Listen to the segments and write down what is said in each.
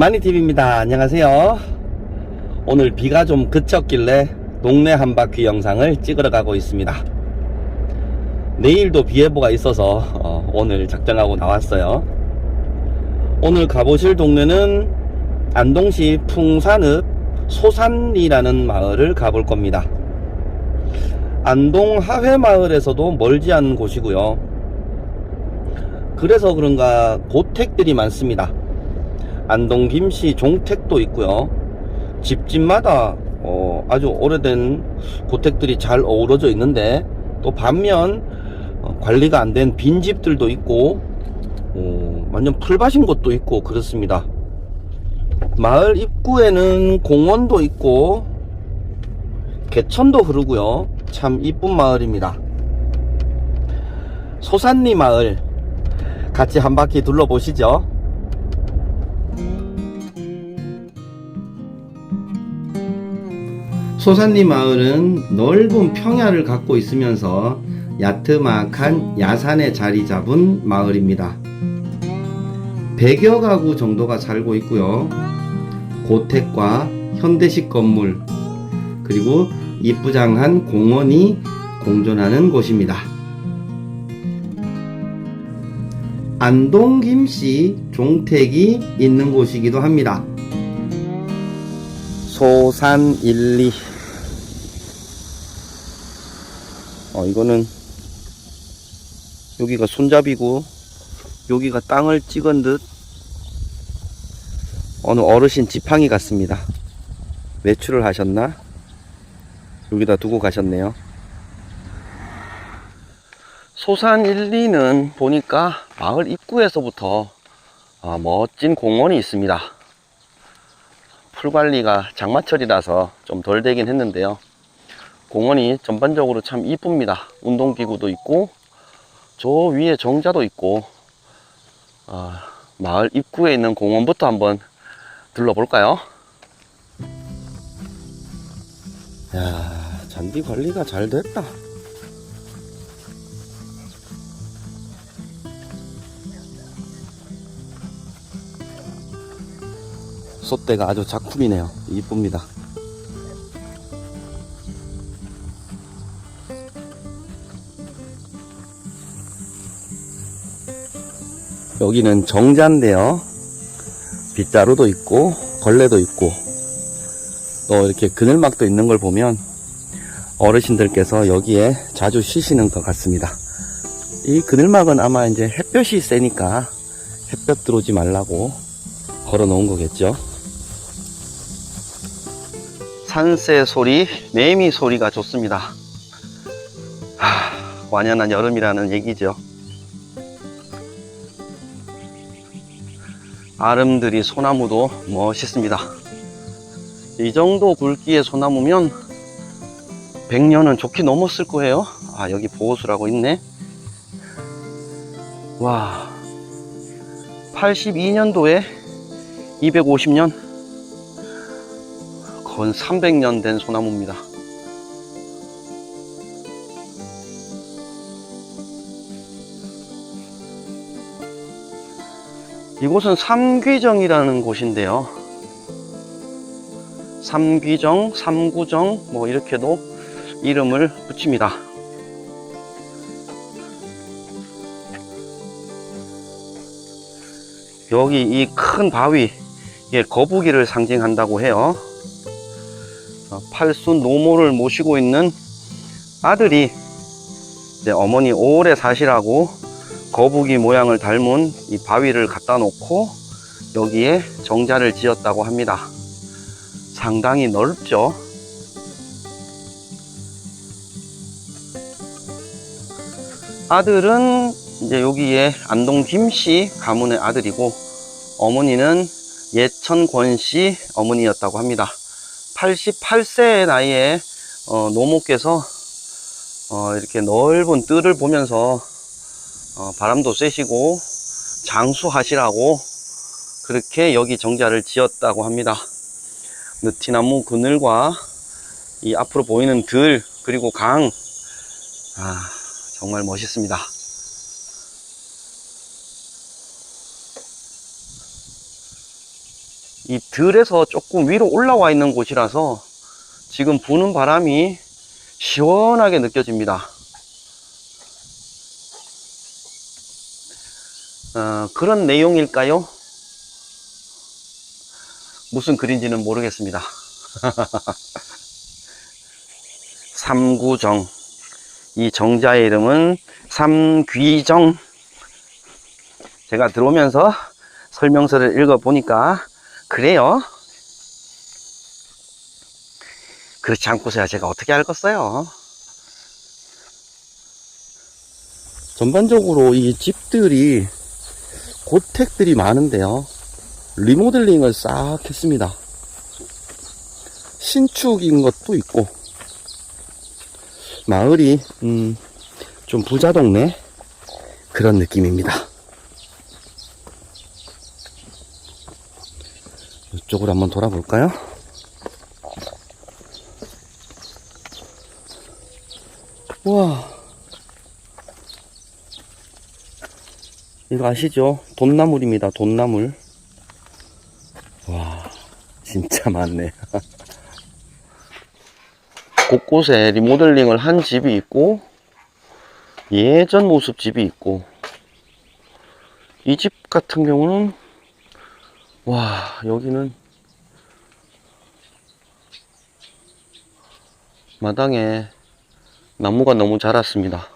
마니TV입니다. 안녕하세요. 오늘 비가 좀 그쳤길래 동네 한 바퀴 영상을 찍으러 가고 있습니다. 내일도 비 예보가 있어서 어, 오늘 작정하고 나왔어요. 오늘 가보실 동네는 안동시 풍산읍 소산리라는 마을을 가볼 겁니다. 안동 하회마을에서도 멀지 않은 곳이고요. 그래서 그런가 고택들이 많습니다. 안동 김씨 종택도 있고요. 집집마다 어, 아주 오래된 고택들이 잘 어우러져 있는데 또 반면 어, 관리가 안 된 빈집들도 있고 어, 완전 풀밭인 곳도 있고 그렇습니다. 마을 입구에는 공원도 있고 개천도 흐르고요. 참 이쁜 마을입니다. 소산리 마을 같이 한 바퀴 둘러보시죠. 소산리 마을은 넓은 평야를 갖고 있으면서 야트막한 야산에 자리 잡은 마을입니다. 100여 가구 정도가 살고 있고요. 고택과 현대식 건물, 그리고 이쁘장한 공원이 공존하는 곳입니다. 안동 김씨 종택이 있는 곳이기도 합니다. 소산 1, 2. 어, 이거는 여기가 손잡이고 여기가 땅을 찍은 듯 어느 어르신 지팡이 같습니다. 외출을 하셨나? 여기다 두고 가셨네요. 소산 1, 2는 보니까 마을 입구에서부터 아, 멋진 공원이 있습니다. 풀 관리가 장마철이라서 좀 덜 되긴 했는데요. 공원이 전반적으로 참 이쁩니다. 운동기구도 있고, 저 위에 정자도 있고, 아, 마을 입구에 있는 공원부터 한번 둘러볼까요? 야, 잔디 관리가 잘 됐다. 솥대가 아주 작품이네요. 이쁩니다. 여기는 정자인데요. 빗자루도 있고 걸레도 있고 또 이렇게 그늘막도 있는 걸 보면 어르신들께서 여기에 자주 쉬시는 것 같습니다. 이 그늘막은 아마 이제 햇볕이 세니까 햇볕 들어오지 말라고 걸어 놓은 거겠죠. 산새 소리, 매미 소리가 좋습니다. 하, 완연한 여름이라는 얘기죠. 아름드리 소나무도 멋있습니다. 이 정도 굵기의 소나무면 100년은 좋게 넘었을 거예요. 아, 여기 보호수라고 있네. 와, 82년도에 250년, 건 300년 된 소나무입니다. 이곳은 삼귀정이라는 곳인데요. 삼귀정, 삼구정, 뭐 이렇게도 이름을 붙입니다. 여기 이 큰 바위, 예, 거북이를 상징한다고 해요. 어, 팔순 노모를 모시고 있는 아들이 이제 어머니 오래 사시라고 거북이 모양을 닮은 이 바위를 갖다 놓고 여기에 정자를 지었다고 합니다. 상당히 넓죠. 아들은 이제 여기에 안동 김씨 가문의 아들이고 어머니는 예천 권 씨 어머니였다고 합니다. 88세의 나이에 어, 노모께서 어, 이렇게 넓은 뜰을 보면서 어, 바람도 쐬시고 장수하시라고 그렇게 여기 정자를 지었다고 합니다. 느티나무 그늘과 이 앞으로 보이는 들 그리고 강 아, 정말 멋있습니다. 이 들에서 조금 위로 올라와 있는 곳이라서 지금 부는 바람이 시원하게 느껴집니다. 어, 그런 내용일까요? 무슨 글인지는 모르겠습니다. 삼구정. 이 정자의 이름은 삼귀정. 제가 들어오면서 설명서를 읽어보니까 그래요. 그렇지 않고서야 제가 어떻게 알겠어요? 전반적으로 이 집들이 고택들이 많은데요. 리모델링을 싹 했습니다. 신축인 것도 있고, 마을이, 음, 좀 부자 동네? 그런 느낌입니다. 이쪽으로 한번 돌아볼까요? 와. 이거 아시죠? 돈나물입니다, 돈나물. 와, 진짜 많네. 곳곳에 리모델링을 한 집이 있고, 예전 모습 집이 있고, 이 집 같은 경우는, 와, 여기는 마당에 나무가 너무 자랐습니다.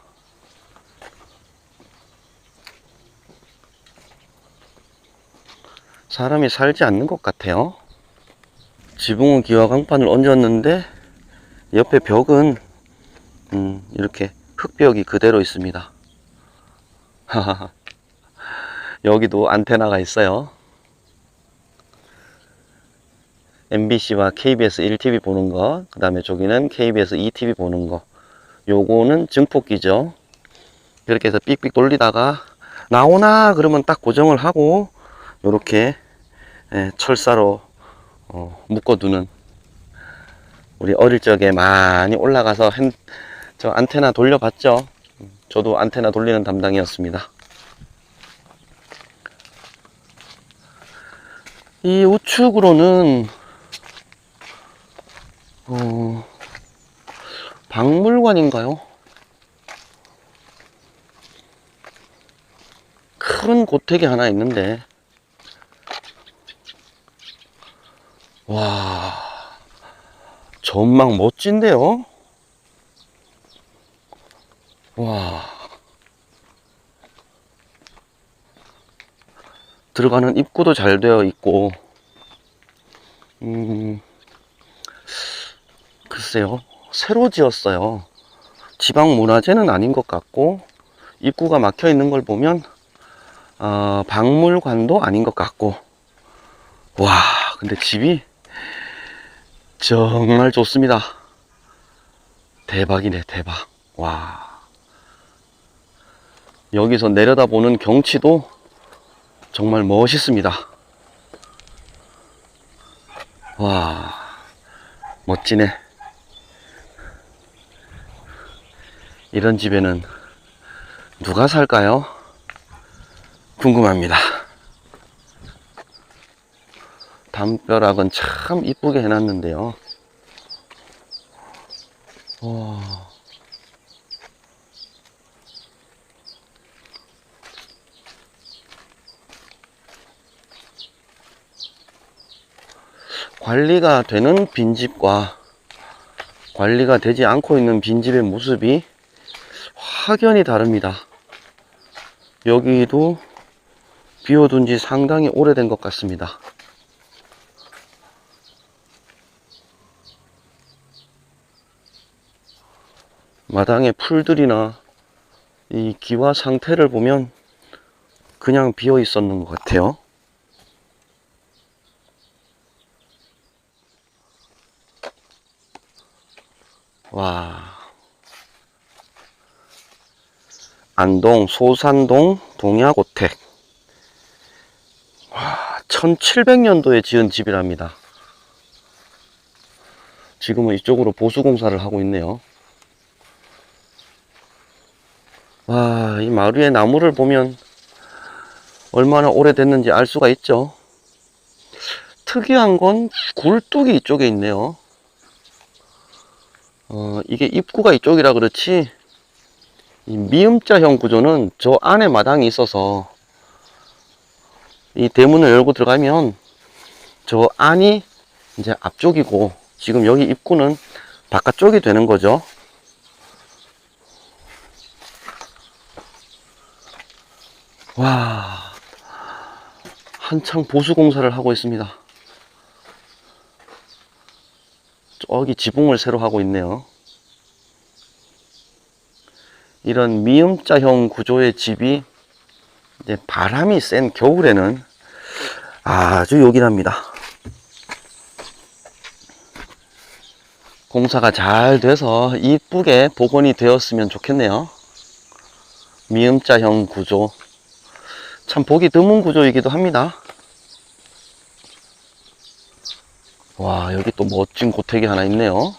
사람이 살지 않는 것 같아요. 지붕은 기와 강판을 얹었는데 옆에 벽은 음, 이렇게 흙벽이 그대로 있습니다. 여기도 안테나가 있어요. MBC와 KBS 1TV 보는 거, 그 다음에 저기는 KBS 2TV 보는 거. 요거는 증폭기죠. 이렇게 해서 삑삑 돌리다가 나오나 그러면 딱 고정을 하고 요렇게 예, 철사로 어, 묶어두는 우리 어릴 적에 많이 올라가서 핸, 저 안테나 돌려봤죠. 저도 안테나 돌리는 담당이었습니다. 이 우측으로는 어, 박물관인가요? 큰 고택이 하나 있는데 와 전망 멋진데요? 와 들어가는 입구도 잘 되어 있고 음 글쎄요. 새로 지었어요. 지방 문화재는 아닌 것 같고 입구가 막혀 있는 걸 보면 어, 박물관도 아닌 것 같고. 와 근데 집이 정말 좋습니다. 대박이네 대박. 와. 여기서 내려다보는 경치도 정말 멋있습니다. 와 멋지네 이런 집에는 누가 살까요? 궁금합니다. 담벼락은 참 이쁘게 해놨는데요. 와. 관리가 되는 빈집과 관리가 되지 않고 있는 빈집의 모습이 확연히 다릅니다. 여기도 비워둔 지 상당히 오래된 것 같습니다. 마당의 풀들이나 이 기와 상태를 보면 그냥 비어 있었는 것 같아요. 와. 안동 소산동 동야고택. 와 1700년도에 지은 집이랍니다. 지금은 이쪽으로 보수공사를 하고 있네요. 와 이 마을 위에 나무를 보면 얼마나 오래됐는지 알 수가 있죠. 특이한 건 굴뚝이 이쪽에 있네요. 어, 이게 입구가 이쪽이라 그렇지, 이 미음자형 구조는 저 안에 마당이 있어서, 이 대문을 열고 들어가면, 저 안이 이제 앞쪽이고, 지금 여기 입구는 바깥쪽이 되는 거죠. 와, 한창 보수 공사를 하고 있습니다. 저기 지붕을 새로 하고 있네요. 이런 미음자형 구조의 집이 바람이 센 겨울에는 아주 요긴합니다. 공사가 잘 돼서 이쁘게 복원이 되었으면 좋겠네요. 미음자형 구조. 참 보기 드문 구조이기도 합니다. 와, 여기 또 멋진 고택이 하나 있네요.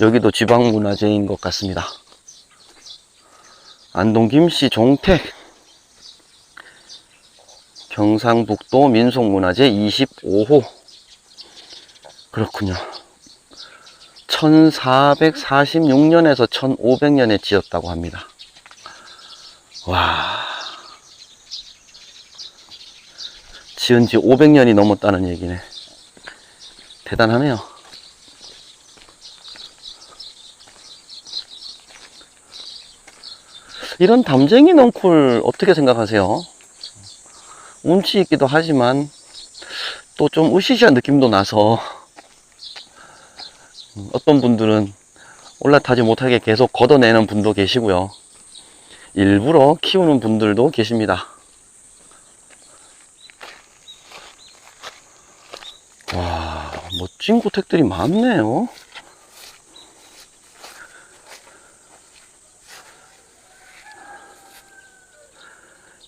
여기도 지방문화재인 것 같습니다. 안동 김씨 종택. 경상북도 민속문화재 25호. 그렇군요. 1446년에서 1500년에 지었다고 합니다. 와. 지은 지 500년이 넘었다는 얘기네. 대단하네요. 이런 담쟁이 넝쿨 어떻게 생각하세요? 운치 있기도 하지만 또 좀 으시시한 느낌도 나서 어떤 분들은 올라타지 못하게 계속 걷어내는 분도 계시고요. 일부러 키우는 분들도 계십니다. 와, 멋진 고택들이 많네요.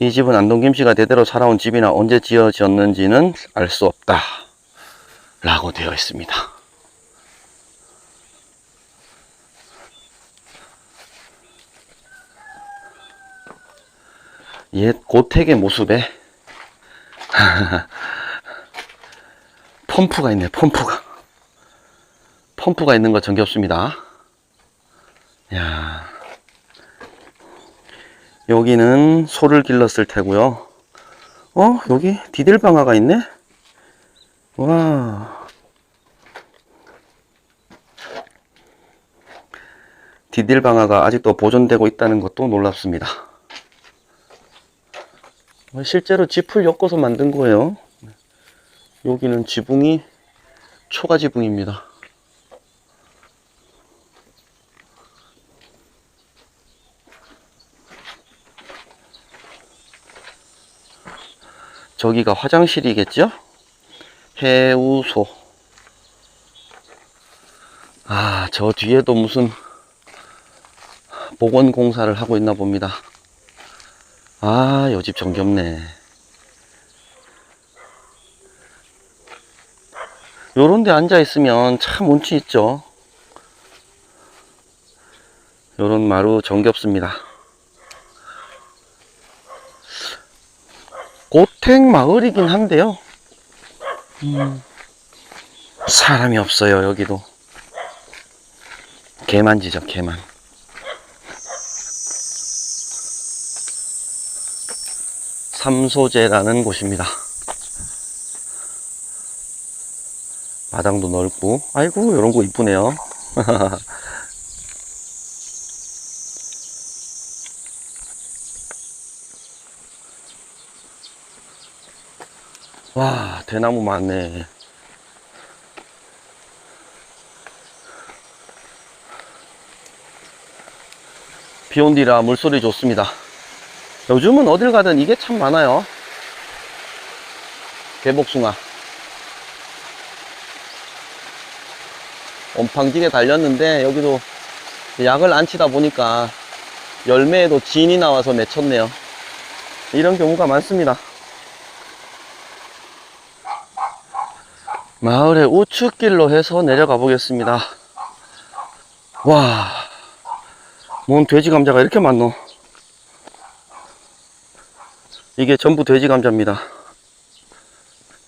이 집은 안동김 씨가 대대로 살아온 집이나 언제 지어졌는지는 알 수 없다. 라고 되어 있습니다. 옛 고택의 모습에 펌프가 있네, 펌프가. 펌프가 있는 거 정겹습니다. 야 여기는 소를 길렀을 테고요. 어, 여기 디딜방아가 있네? 와. 디딜방아가 아직도 보존되고 있다는 것도 놀랍습니다. 실제로 짚을 엮어서 만든 거예요. 여기는 지붕이 초가 지붕입니다. 저기가 화장실이겠죠? 해우소. 아, 저 뒤에도 무슨 복원 공사를 하고 있나 봅니다. 아, 요집 정겹네. 요런 데 앉아 있으면 참 운치 있죠. 요런 마루 정겹습니다. 고택 마을이긴 한데요. 음, 사람이 없어요, 여기도. 개만 지죠, 개만. 삼소제라는 곳입니다. 마당도 넓고, 아이고, 이런 거 이쁘네요. 와, 대나무 많네. 비온 뒤라 물소리 좋습니다. 요즘은 어딜 가든 이게 참 많아요. 개복숭아. 온팡지게 달렸는데 여기도 약을 안 치다 보니까 열매에도 진이 나와서 맺혔네요. 이런 경우가 많습니다. 마을의 우측길로 해서 내려가 보겠습니다. 와, 뭔 돼지 감자가 이렇게 많노? 이게 전부 돼지 감자입니다.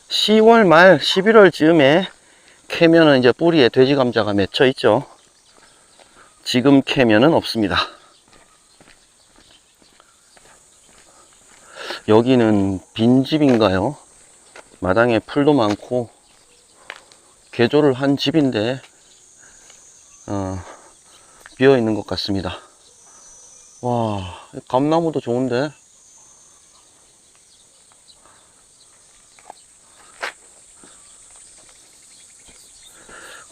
10월 말 11월 즈음에 캐면은 이제 뿌리에 돼지 감자가 맺혀 있죠. 지금 캐면은 없습니다. 여기는 빈집인가요? 마당에 풀도 많고 개조를 한 집인데 어, 비어 있는 것 같습니다. 와, 감나무도 좋은데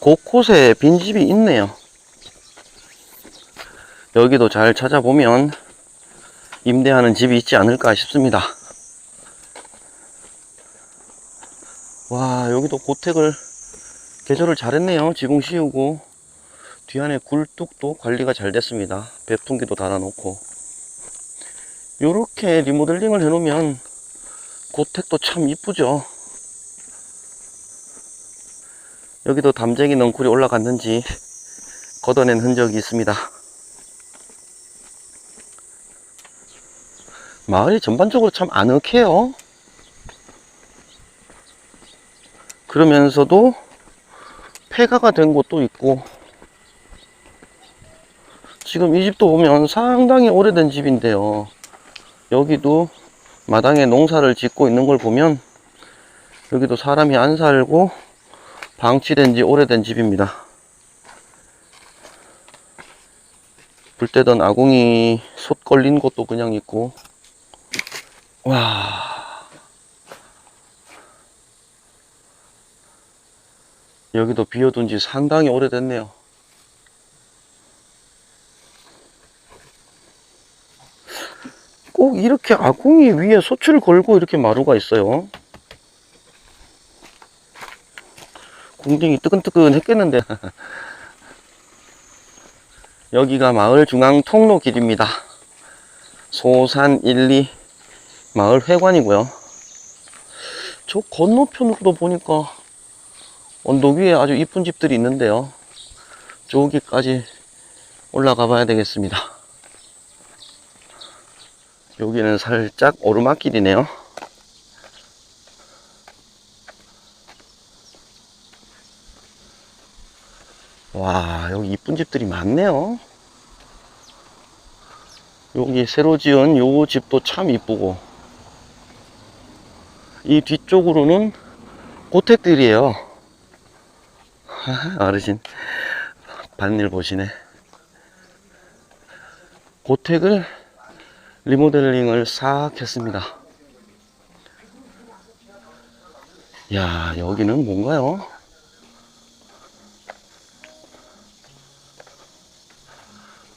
곳곳에 빈집이 있네요. 여기도 잘 찾아보면 임대하는 집이 있지 않을까 싶습니다. 와, 여기도 고택을 개조를 잘했네요. 지붕 씌우고 뒤 안에 굴뚝도 관리가 잘 됐습니다. 배풍기도 달아놓고 이렇게 리모델링을 해놓으면 고택도 참 이쁘죠. 여기도 담쟁이 넝쿨이 올라갔는지 걷어낸 흔적이 있습니다. 마을이 전반적으로 참 아늑해요. 그러면서도 폐가가 된 곳도 있고 지금 이 집도 보면 상당히 오래된 집인데요. 여기도 마당에 농사를 짓고 있는 걸 보면 여기도 사람이 안 살고 방치된 지 오래된 집입니다. 불 때던 아궁이 솥 걸린 곳도 그냥 있고 와 여기도 비어둔 지 상당히 오래됐네요. 꼭 이렇게 아궁이 위에 솥을 걸고 이렇게 마루가 있어요. 공중이 뜨끈뜨끈 했겠는데. 여기가 마을 중앙 통로 길입니다. 소산 1, 2 마을 회관이고요. 저 건너편으로도 보니까 언덕 위에 아주 이쁜 집들이 있는데요. 저기까지 올라가 봐야 되겠습니다. 여기는 살짝 오르막길이네요. 와, 여기 이쁜 집들이 많네요. 여기 새로 지은 요 집도 참 이쁘고, 이 뒤쪽으로는 고택들이에요. 어르신, 밭일 보시네. 고택을 리모델링을 싹 했습니다. 야, 여기는 뭔가요?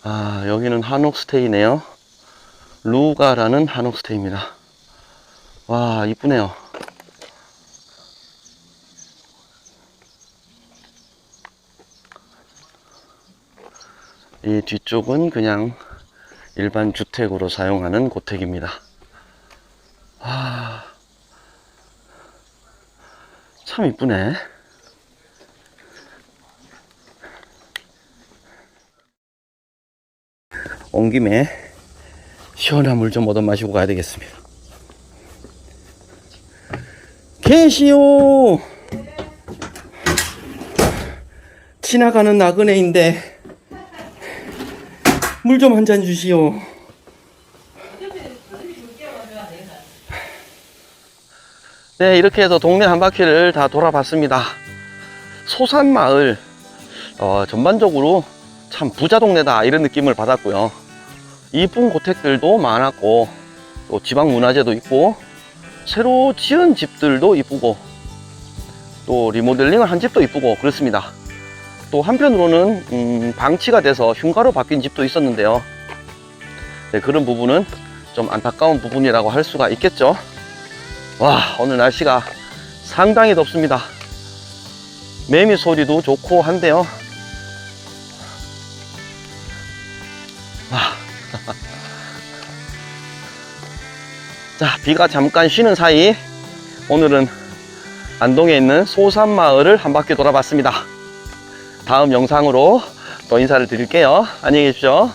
아, 여기는 한옥 스테이네요. 루가라는 한옥 스테이입니다. 와, 이쁘네요. 이 뒤쪽은 그냥 일반 주택으로 사용하는 고택입니다. 아, 참 이쁘네. 온 김에 시원한 물 좀 얻어 마시고 가야 되겠습니다. 계시오! 지나가는 나그네인데 물 좀 한 잔 주시오. 네, 이렇게 해서 동네 한 바퀴를 다 돌아봤습니다. 소산마을, 어, 전반적으로 참 부자 동네다 이런 느낌을 받았고요. 이쁜 고택들도 많았고, 또 지방 문화재도 있고, 새로 지은 집들도 이쁘고, 또 리모델링을 한 집도 이쁘고 그렇습니다. 또 한편으로는 음, 방치가 돼서 흉가로 바뀐 집도 있었는데요. 네, 그런 부분은 좀 안타까운 부분이라고 할 수가 있겠죠. 와, 오늘 날씨가 상당히 덥습니다. 매미 소리도 좋고 한데요. 와. 자, 비가 잠깐 쉬는 사이 오늘은 안동에 있는 소산마을을 한 바퀴 돌아봤습니다. 다음 영상으로 또 인사를 드릴게요. 안녕히 계십시오.